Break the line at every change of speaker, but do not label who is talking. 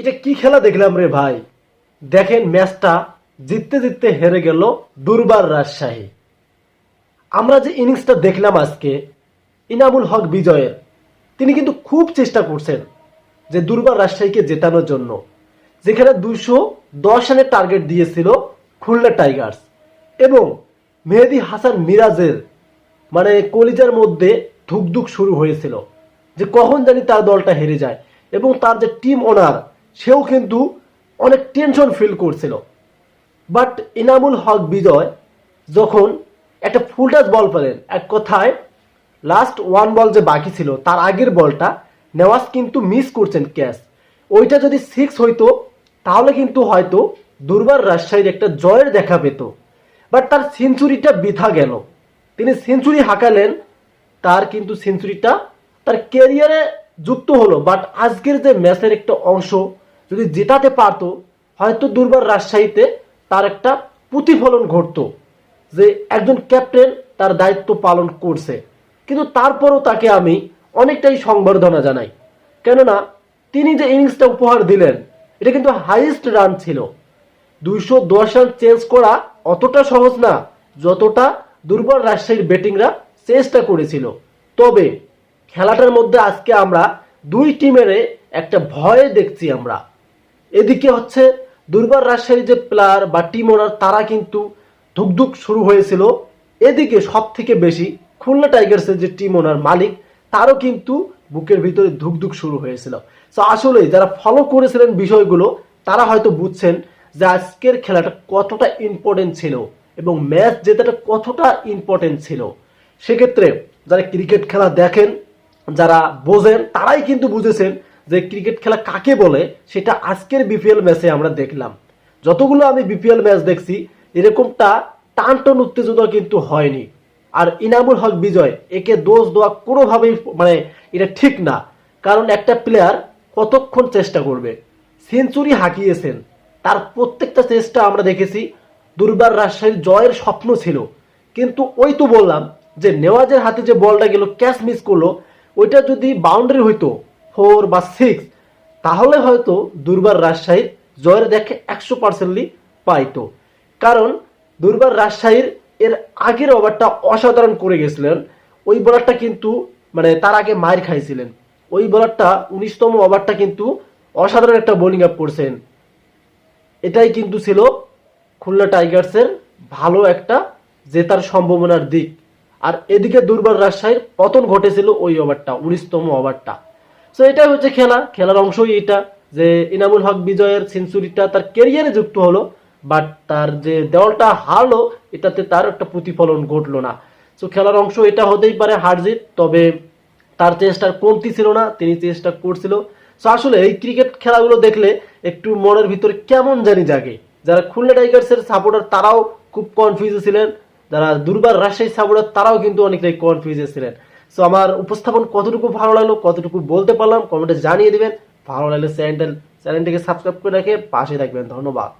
এটা কি খেলা দেখলাম রে ভাই? দেখেন ম্যাচটা জিততে জিততে হেরে গেল দুর্বার রাজশাহী। আমরা যে ইনিংসটা দেখলাম আজকে, ইনামুল হক বিজয়ের, তিনি কিন্তু খুব চেষ্টা করছেন যে দুর্বার রাজশাহীকে জেতানোর জন্য। যেখানে দুশো দশ রানের টার্গেট দিয়েছিল খুলনা টাইগার্স এবং মেহেদি হাসান মিরাজের মানে কলিজার মধ্যে ধুকধুক শুরু হয়েছিল যে কখন জানি তার দলটা হেরে যায় এবং তার যে টিম ওনার সেও কিন্তু অনেক টেনশন ফিল করছিল। বাট ইনামুল হক বিজয় যখন একটা ফুল টাচ বল পেলেন, এক কথায় লাস্ট ওয়ান বল যে বাকি ছিল, তার আগের বলটা নেওয়াজ কিন্তু মিস করছেন ক্যাচ। ওইটা যদি সিক্স হইতো, তাহলে কিন্তু হয়তো দুর্বার রাজশাহীর একটা জয়ের দেখা পেত। বাট তার সেঞ্চুরিটা বৃথা গেল। তিনি সেঞ্চুরি হাঁকালেন, তার কিন্তু সেঞ্চুরিটা তার ক্যারিয়ারে যুক্ত হলো। বাট আজকের যে ম্যাচের একটা অংশ যদি জেতাতে পারতো, হয়তো দুর্বার রাজশাহীতে তার একটা প্রতিফলন ঘটতো যে একজন ক্যাপ্টেন তার দায়িত্ব পালন করছে। কিন্তু তারপরও তাকে আমি অনেকটাই সংবর্ধনা জানাই। কেননা, তিনি যে ইনিংসটা উপহার দিলেন, এটা কিন্তু হাইয়েস্ট রান ছিল। দুইশো দশ রান চেঞ্জ করা অতটা সহজ না, যতটা দুর্বল রাজশাহীর ব্যাটিংরা চেষ্টা করেছিল। তবে খেলাটার মধ্যে আজকে আমরা দুই টিমের একটা ভয় দেখছি আমরা। এদিকে হচ্ছে দুর্বার রাজশাহীর যে প্লেয়ার বা টিম ওনার তারা কিন্তু ধুকধুক শুরু হয়েছিল। এদিকে সব থেকে বেশি খুলনা টাইগার্সের যে টিম ওনার মালিক, তারও কিন্তু বুকের ভিতরে ধুকধুক শুরু হয়েছিল। তো আসলে যারা ফলো করেছিলেন বিষয়গুলো, তারা হয়তো বুঝছেন যে আজকের খেলাটা কতটা ইম্পর্টেন্ট ছিল এবং ম্যাচ জেতাটা কতটা ইম্পর্টেন্ট ছিল। সেক্ষেত্রে যারা ক্রিকেট খেলা দেখেন, যারা বোঝেন, তারাই কিন্তু বুঝেছেন যে ক্রিকেট খেলা কাকে বলে, সেটা আজকের বিপিএল ম্যাচে আমরা দেখলাম। যতগুলো আমি বিপিএল ম্যাচ দেখছি, এরকমটা টান টান উত্তেজনা কিন্তু হয়নি। আর ইনামুল হক বিজয় একে দোষ দেওয়া কোনোভাবেই মানে এটা ঠিক না। কারণ একটা প্লেয়ার কতক্ষণ চেষ্টা করবে? সেঞ্চুরি হাঁকিয়েছেন। তার প্রত্যেকটা চেষ্টা আমরা দেখেছি, দুর্বার রাজশাহীর জয়ের স্বপ্ন ছিল। কিন্তু ওই তো বললাম যে নেওয়াজের হাতে যে বলটা গেল, ক্যাচ মিস করল, ওইটা যদি বাউন্ডারি হইতো ফোর বা সিক্স, তাহলে হয়তো দুর্বার রাজশাহীর জয়ের দেখে একশো পার্সেন্টলি পাইতো। কারণ দুর্বার রাজশাহীর এর আগের ওভারটা অসাধারণ করে গেছিলেন। ওই বলারটা কিন্তু মানে তার আগে মায়ের খাইছিলেন। ওই বলারটা উনিশতম ওভারটা কিন্তু অসাধারণ একটা বোলিং আপ করছেন। এটাই কিন্তু ছিল খুলনা টাইগার্সের ভালো একটা জেতার সম্ভাবনার দিক। আর এদিকে দুর্বার রাজশাহীর পতন ঘটেছিল ওই ওভারটা, উনিশতম ওভারটা। সো এটাই হচ্ছে খেলা। খেলার অংশই এটা যে ইনামুল হক বিজয়ের সেঞ্চুরিটা তার ক্যারিয়ারে যুক্ত হলো বাট তার যে দেওয়ালটা হারলো, এটাতে তার একটা প্রতিফলন ঘটলো না। সো খেলার অংশ এটা হতেই পারে হার জিত তবে তার চেষ্টার কমতি ছিল না, তিনি চেষ্টা করছিল। সো আসলে এই ক্রিকেট খেলাগুলো দেখলে একটু মনের ভিতরে কেমন জানি জাগে। যারা খুলনা টাইগার্সের সাপোর্টার তারাও খুব কনফিউজে ছিলেন। যারা দুর্বার রাজশাহী সাপোর্টার তারাও কিন্তু অনেকটাই কনফিউজে ছিলেন। সো আমার উপস্থাপন কতটুকু ভালো লাগল, কতটুকু বলতে পারলাম কমেন্টে জানিয়ে দেবেন। ভালো লাগলে চ্যানেল চ্যানেলটিকে সাবস্ক্রাইব করে রেখে পাশে থাকবেন। ধন্যবাদ।